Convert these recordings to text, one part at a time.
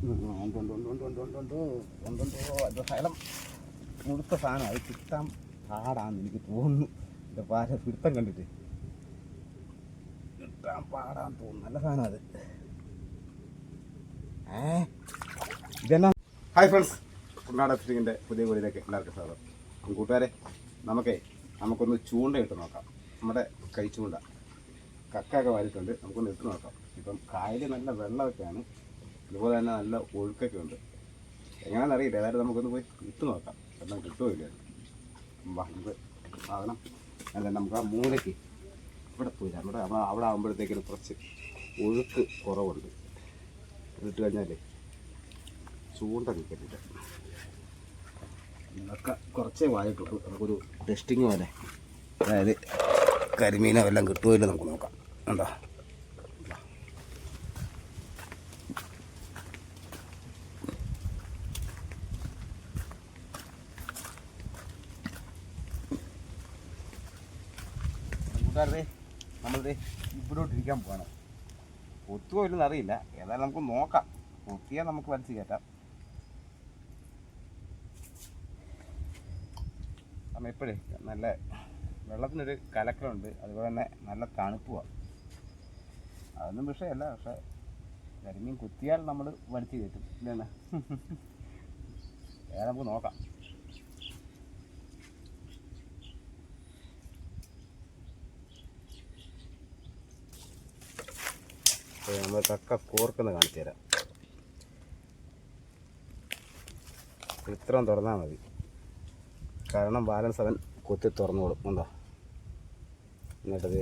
അത് ശകലം മുഴുത്ത അത് കിട്ടാൻ പാടാന്ന് എനിക്ക് തോന്നുന്നു എന്റെ പാര പിടുത്തം കണ്ടിട്ട് കിട്ടാൻ പാടാൻ തോന്നുന്നു നല്ല സാധനം അത് ഏ ഇതെല്ലാം ഹായ് ഫ്രണ്ട്സ്. കുർണാടക ഫിഷിങ്ങിന്റെ പുതിയ കോഴിയിലേക്ക് എല്ലാവർക്കും സ്വാഗതം. കൂട്ടുകാരെ നമുക്കേ നമുക്കൊന്ന് ചൂണ്ട ഇട്ട് നോക്കാം. നമ്മുടെ കൈ ചൂണ്ട കക്കയൊക്കെ വാരിയിട്ടുണ്ട്. നമുക്കൊന്ന് ഇട്ട് നോക്കാം. ഇപ്പം കായലിൽ നല്ല വെള്ളമൊക്കെയാണ് അതുപോലെ തന്നെ നല്ല ഒഴുക്കൊക്കെ ഉണ്ട്. എങ്ങനെയാണെന്ന് അറിയില്ല ഏതായാലും നമുക്കൊന്ന് പോയി ഇട്ട് നോക്കാം. എന്നാൽ കിട്ടുമില്ല നമുക്ക് സാധനം. അല്ല നമുക്ക് ആ മൂലയ്ക്ക് ഇവിടെ പോയില്ല നമ്മുടെ അവിടെ അവിടെ ആകുമ്പോഴത്തേക്കിന് കുറച്ച് ഒഴുക്ക് കുറവുണ്ട്. ഇട്ട് കഴിഞ്ഞാലേ ചൂണ്ട നിൽക്കത്തില്ല. ഇതൊക്കെ കുറച്ചേ വായിട്ടുള്ളൂ. നമുക്കൊരു ടെസ്റ്റിങ് പോലെ. അതായത് കരിമീനോ എല്ലാം കിട്ടുമോ ഇല്ല നമുക്ക് നോക്കാം. ഉണ്ടോ കൂട്ടുകാരേ നമ്മളിത് ഇവിടോട്ട് ഇരിക്കാൻ പോകണം. ഒത്തുമോ ഇല്ലെന്ന് അറിയില്ല. ഏതായാലും നമുക്ക് നോക്കാം. ഒത്തിയാൽ നമുക്ക് വലിച്ചു കയറ്റാം. കാരണം ഇപ്പോഴേ നല്ല വെള്ളത്തിനൊരു കലക്കലുണ്ട്. അതുപോലെ തന്നെ നല്ല തണുപ്പുമാണ് അതൊന്നും വിഷയമല്ല. പക്ഷേ കരിമീൻ കുത്തിയാൽ നമ്മൾ വലിച്ചു കയറ്റും. ഇല്ലെന്ന് ഏതാ നമുക്ക് നോക്കാം. അപ്പോൾ നമ്മൾ കക്ക കോർക്കുന്ന കാണിച്ചു തരാം. ഇത്രയും തുറന്നാൽ മതി. കാരണം ബാലൻസ് അവൻ കൊത്തി തുറന്നോളും എന്താ എന്നിട്ടത്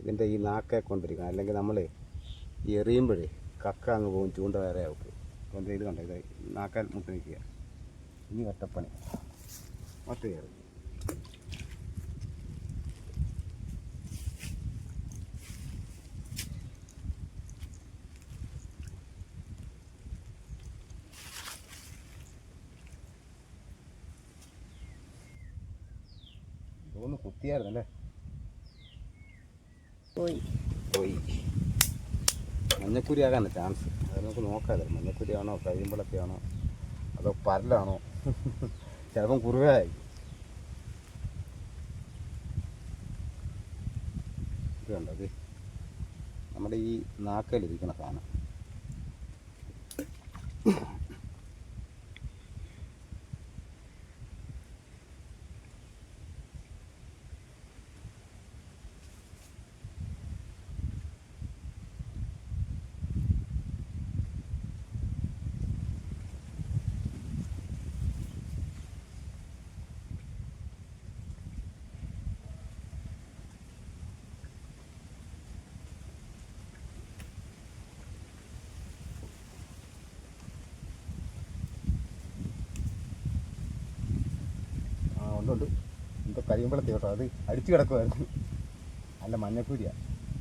ഇതിന്റെ ഈ നാക്കെ കൊണ്ടിരിക്കണം. അല്ലെങ്കിൽ നമ്മൾ എറിയുമ്പോഴേ കക്ക അങ്ങ് പോകും ചൂണ്ട വേറെ ആവും എന്താ ഇത് കണ്ടോ? ഇത് നാക്കാൽ മുട്ടി നിൽക്കുക. ഇനി ഒറ്റപ്പണി. ഒറ്റ കയറി തോന്നുന്നു കുത്തിയായിരുന്നല്ലേ പോയി. പോയി. മഞ്ഞക്കുരി ആകാനാണ് ചാൻസ് അത് നമുക്ക് നോക്കാമല്ലോ. മഞ്ഞക്കുരിയാണോ കഴിയുമ്പോഴൊക്കെയാണോ അതോ പരലാണോ? ചിലപ്പം കുറുവയായി ഇത് കണ്ടോ ഇത് നമ്മുടെ ഈ നാക്കയിലിരിക്കുന്ന സാധനം ആ ഉണ്ട് ഉണ്ട് എന്തോ കരിയുമ്പോഴത്തെ കേട്ടോ. അത് അടിച്ചു കിടക്കുമായിരുന്നു നല്ല മഞ്ഞക്കൂരിയാ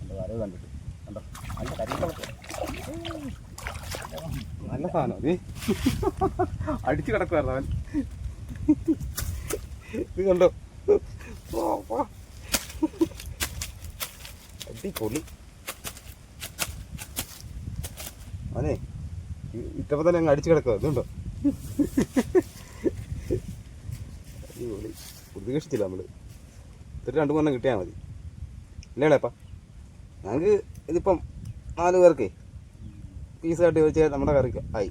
എന്റെ വരവ് കണ്ടിട്ട്. കണ്ടോ? നല്ല കരിയുമ്പോഴത്തെ നല്ല സാധനം അത്. അടിച്ചു കിടക്കുമായിരുന്നു അവൻ. ഇത് കണ്ടോ. അടിപൊളി. അവനെ ഇട്ടപ്പോൾ തന്നെ അങ്ങ് അടിച്ചു കിടക്കുക അടിപൊളി പ്രതീക്ഷിച്ചില്ല നമ്മൾ ഇത്ര രണ്ട് മൂന്നെണ്ണം കിട്ടിയാൽ മതി. ഇല്ലേളേപ്പാ ഞങ്ങൾക്ക് ഇതിപ്പം നാല് പേർക്ക് പീസായിട്ട് ചോദിച്ചാൽ നമ്മുടെ കറിക്ക് ആയി.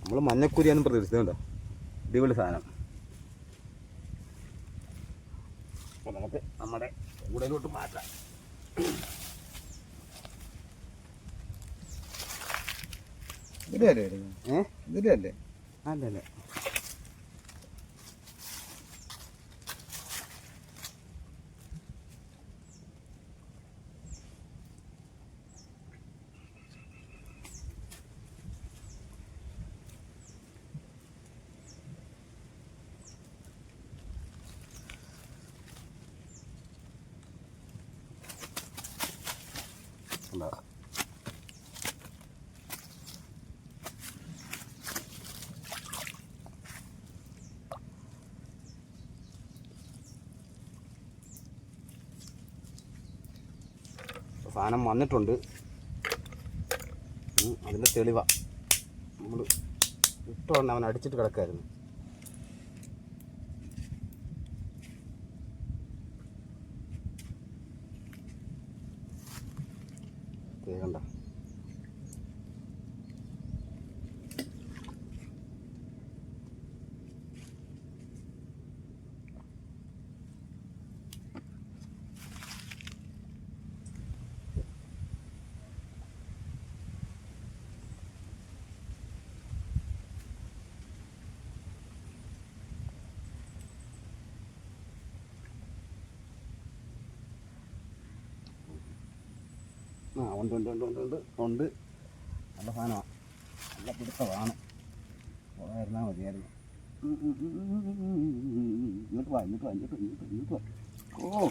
നമ്മൾ മഞ്ഞക്കുരിയാന്ന് പ്രതീക്ഷിച്ചതുണ്ടോ അടിപൊളി സാധനം. അപ്പോൾ നമുക്ക് നമ്മുടെ കൂടലോട്ട് മാറ്റാം. ഇതിലല്ലേ ഏ? ഇതിലല്ലേ Ah, 了 സാധനം വന്നിട്ടുണ്ട്. അതിന്റെ തെളിവാണ് നമ്മൾ ഇട്ടുകൊണ്ട് അവൻ അടിച്ചിട്ട് കിടക്കായിരുന്നു കണ്ട ആ ഉണ്ട് ഉണ്ട് ഉണ്ട് ഉണ്ട് ഉണ്ട് ഉണ്ട് നല്ല സാധനമാണ് നല്ല പിടുത്തമാണ് പോയിരുന്നാൽ മതിയായിരുന്നു. ഇങ്ങോട്ട് വാ ഇങ്ങോട്ട് വാ ഇങ്ങോട്ട് ഇങ്ങോട്ട് വാ, ഓ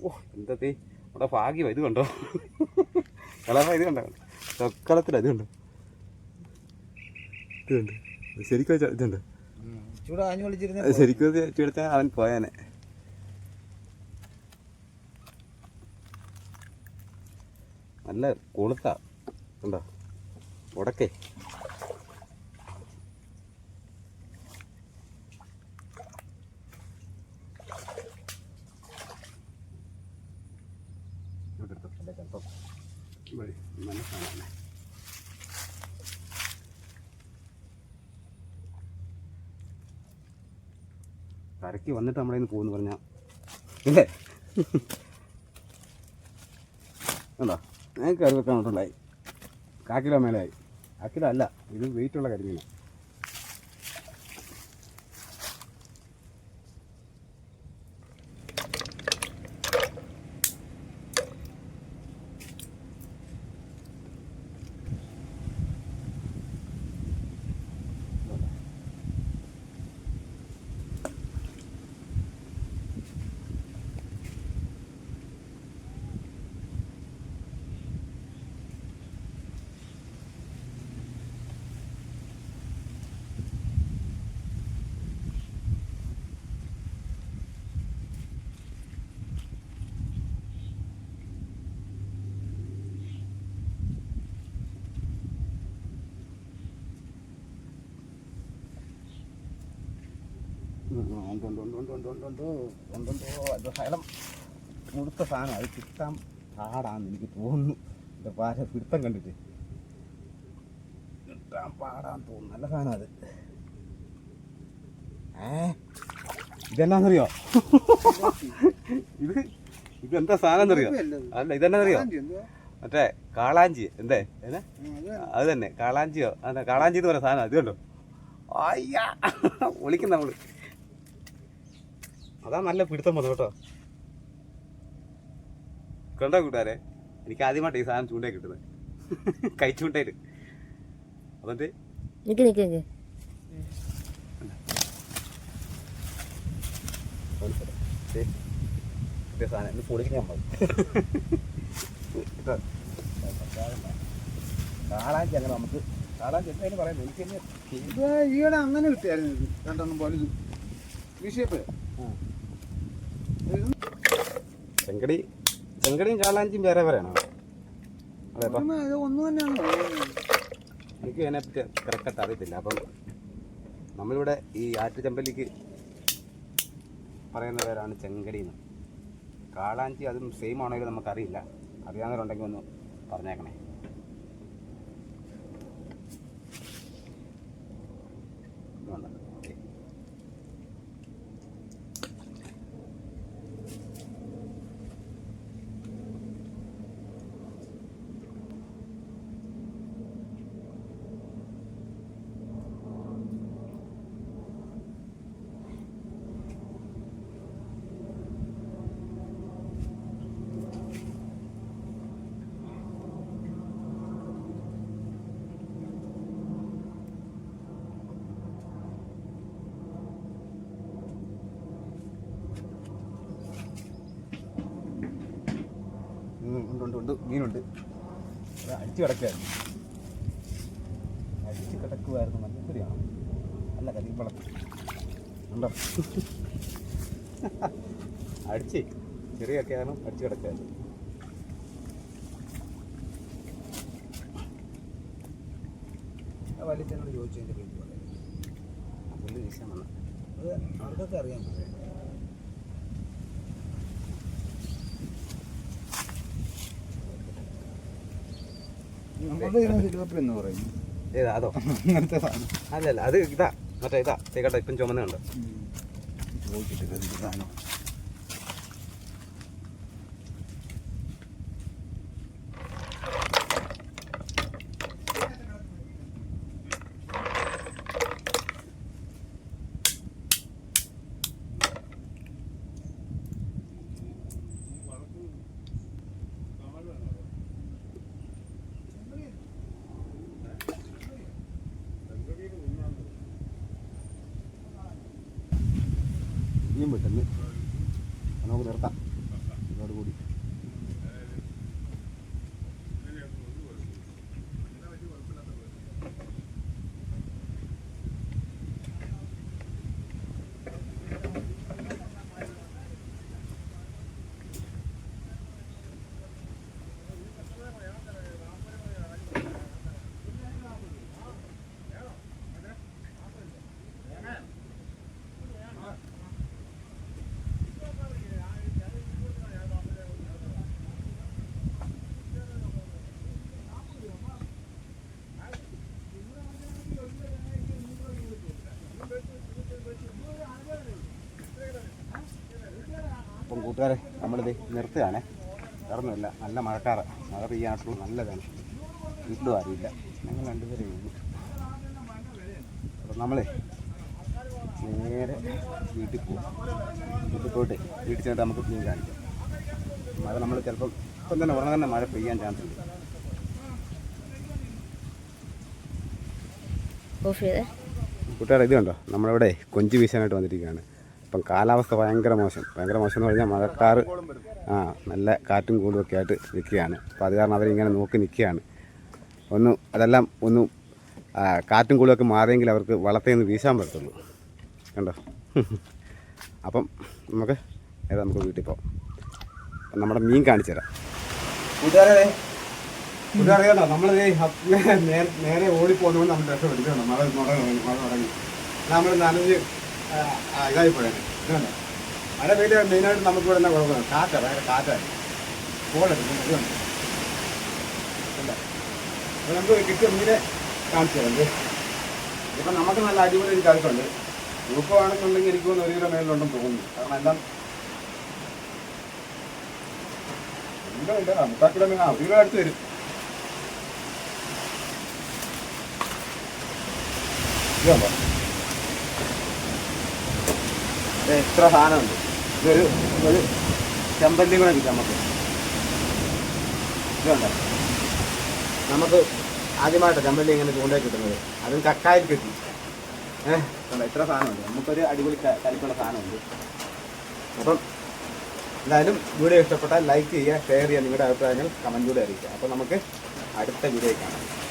ഓ എന്താ തീ ഭാഗ്യം ഇത് കണ്ടോ കളറ ഇത് കണ്ടോ ചക്കളത്തിൽ ഇത് കണ്ടോ ഇതുണ്ട്. ശരിക്കും ഇതുണ്ട്. ശരിക്കും എടുത്താൽ അവൻ പോയാനെ. നല്ല കൊളുത്താ. ഉണ്ടോ? ഉടക്കേ വഴി നല്ല സാധനമാണ് കരയ്ക്ക് വന്നിട്ട് നമ്മളെ നിന്ന് പോകുന്നു പറഞ്ഞാൽ ഇല്ലേ? എന്താ ഞാൻ കറി വെക്കാൻ കാക്കിലോ കിലോ മേലെയായി. ആ അല്ല ഇത് വെയിറ്റുള്ള കരിമീനാണ് ശകലം മുഴുത്ത സാധനം അത് കിട്ടാൻ പാടാന്ന് എനിക്ക് തോന്നുന്നു എന്റെ പാര പിടുത്തം കണ്ടിട്ട് കിട്ടാൻ പാടാന്ന് തോന്നുന്നു നല്ല സാധനം അത് ഏ ഇതെന്നാന്നറിയോ? ഇത് ഇതെന്താ സാധനം എന്നറിയോ അല്ല ഇതെന്നാന്നറിയോ? മറ്റേ കാളാഞ്ചി എന്തേ? അത് തന്നെ കാളാഞ്ചിയോ? അതെ കാളാഞ്ചി എന്ന് പറയുന്ന സാധനം അത് കണ്ടോ? അയ്യാ! ഒളിക്കുന്ന നമ്മൾ അതാ നല്ല പിടുത്തം വന്നു കേട്ടോ. കണ്ടോ കൂട്ടുകാരെ? എനിക്ക് ആദ്യമായിട്ട് ഈ സാധനം ചൂണ്ടേ കിട്ടുന്നത്. കൈ ചൂണ്ടയിൽ അതെ നിക്ക് നിക്ക്. നിക്ക് സാധനം. ഇത് പൊളിക്കാൻ നമ്മൾ കാളാഞ്ചി അങ്ങനെ നമുക്ക് കാളാഞ്ചി എന്തായാലും പറയുന്നത് എനിക്ക് തന്നെ ഇത് ഈയിടെ അങ്ങനെ കിട്ടിയായിരുന്നു രണ്ടെണ്ണം പോലെ. വിഷയപ്പ് ചെങ്കടി ചെങ്കടിയും കാളാഞ്ചിയും വേറെ വേറെയാണോ? അതെ ഒന്നും തന്നെയാണോ. എനിക്ക് അതിനെപ്പറ്റി കറക്റ്റായിട്ട് അറിയത്തില്ല. അപ്പം നമ്മളിവിടെ ഈ ആറ്റുചമ്പല്ലിക്ക് പറയുന്ന പേരാണ് ചെങ്കടി എന്ന് കാളാഞ്ചി അതും സെയിം ആണെങ്കിലും നമുക്കറിയില്ല. അറിയാവുന്നവരുണ്ടെങ്കിൽ ഒന്ന് പറഞ്ഞേക്കണേ. ഉണ്ട് ഉണ്ട് ഉണ്ട്. മീനുണ്ട്. അടിച്ചു കിടക്കുകയായിരുന്നു അടിച്ച് കിടക്കുമായിരുന്നു മഞ്ഞപ്പൊടിയാണോ അല്ല കരിമ്പളം ഉണ്ടോ അടിച്ച്. ചെറിയ അടിച്ച് അടിച്ചു കിടക്കുകയായിരുന്നു വലിയച്ഛനോട് ചോദിച്ചതിന്റെ പേര് പറയാം പുള്ളി വിഷയമാണ് അത് അവർക്കൊക്കെ അറിയാൻ നമ്മുടെ സിലോപ്പിൽ എന്ന് പറയും ഏതാ അതോ? അങ്ങനത്തെ സാധനം. അല്ലല്ല അത് ഇതാ മറ്റേ ഇതാ തേക്കട്ടെ ഇപ്പം ചുമന്നുണ്ട്. ചോദിച്ചിട്ട് എന്ത് സാധനം? नहीं मटन में കൂട്ടുകാരെ നമ്മളിത് നിർത്തുകയാണേ. വേറൊന്നുമില്ല നല്ല മഴക്കാറ്. മഴ പെയ്യാനായിട്ടുള്ള നല്ലതാണ്. വീട്ടിലും ആരുമില്ല. ഞങ്ങൾ രണ്ടുപേരെ ഉള്ളൂ. അപ്പം നമ്മളെ നേരെ വീട്ടിൽ പോകും വീട്ടിൽ പോയിട്ട് വീട്ടിൽ ചെന്നിട്ട് നമുക്ക് മീൻ കാണിക്കാം. മഴ നമ്മൾ ചിലപ്പം ഇപ്പം തന്നെ ഉടനെ തന്നെ മഴ പെയ്യാൻ ചാൻസ് ഉണ്ട്. കൂട്ടുകാരെ ഇത് കണ്ടോ? നമ്മളിവിടെ കൊഞ്ച് വീശാനായിട്ട് വന്നിരിക്കുകയാണ്. അപ്പം കാലാവസ്ഥ ഭയങ്കര മോശം. ഭയങ്കര മോശം എന്ന് പറഞ്ഞാൽ മഴക്കാറ് ആ നല്ല കാറ്റും കൂടുമൊക്കെ ആയിട്ട് നിൽക്കുകയാണ്. അപ്പോൾ അത് കാരണം അവരിങ്ങനെ നോക്കി നിൽക്കുകയാണ്. ഒന്ന് അതെല്ലാം ഒന്ന് കാറ്റും കൂടുമൊക്കെ മാറിയെങ്കിൽ അവർക്ക് വളത്തിൽ നിന്ന് വീശാൻ പറ്റത്തുള്ളൂ. കണ്ടോ? അപ്പം നമുക്ക് നേരെ നമുക്ക് വീട്ടിൽ പോകാം നമ്മുടെ മീൻ കാണിച്ചു തരാം. കൂട്ടുകാരെ കൂട്ടുകാരിയാണോ നമ്മൾ നേരെ ഓടിപ്പോകുന്നതുകൊണ്ട് നമ്മൾ രക്ഷപ്പെടുത്തുകയാണ് മഴ മഴ തുടങ്ങി മഴ തുടങ്ങി. നമ്മൾ നനഞ്ഞ് ഇതായി ഇതുണ്ട്. മഴ പെയ്ത മെയിനായിട്ട് നമുക്ക് ഇവിടെ തന്നെ കുഴപ്പമില്ല കാറ്റ ഭയങ്കര കാറ്റായി കോളെടുക്കും നമുക്ക് കിട്ടിയ മീനെ കാണിച്ചു തരാം. ദേ. ഇപ്പം നമുക്ക് നല്ല അടിപൊളി ഒരു കരുത്തുണ്ട് ഗ്രൂപ്പാണെന്നുണ്ടെങ്കിൽ എനിക്ക് തോന്നുന്നു ഒരു കിലോ മേലിലുണ്ടെന്ന് തോന്നുന്നു. കാരണം എല്ലാം ഇല്ല ഇല്ല മുക്കാൽ കിലോ മീൻ ആ ഒരു കിലോ അടുത്ത് വരും. ഇതുണ്ടോ ഇത്ര സാധനമുണ്ട്. ഇതൊരു ഒരു ചെമ്പല്ലി കൂടെ കിട്ടും നമുക്ക്. ഇതുണ്ടോ? നമുക്ക് ആദ്യമായിട്ട് ചെമ്പല്ലി ഇങ്ങനെ ചൂണ്ടേ കിട്ടുന്നത്. അതും കക്കായിൽ കിട്ടി. ഏഹ് എത്ര സാധനമുണ്ട്. നമുക്കൊരു അടിപൊളി കരിക്കുള്ള സാധനമുണ്ട്. അപ്പം എന്തായാലും വീഡിയോ ഇഷ്ടപ്പെട്ടാൽ ലൈക്ക് ചെയ്യുക ഷെയർ ചെയ്യുക നിങ്ങളുടെ അഭിപ്രായങ്ങൾ കമന്റിലൂടെ അറിയിക്കുക. അപ്പോൾ നമുക്ക് അടുത്ത വീഡിയോ കാണാം.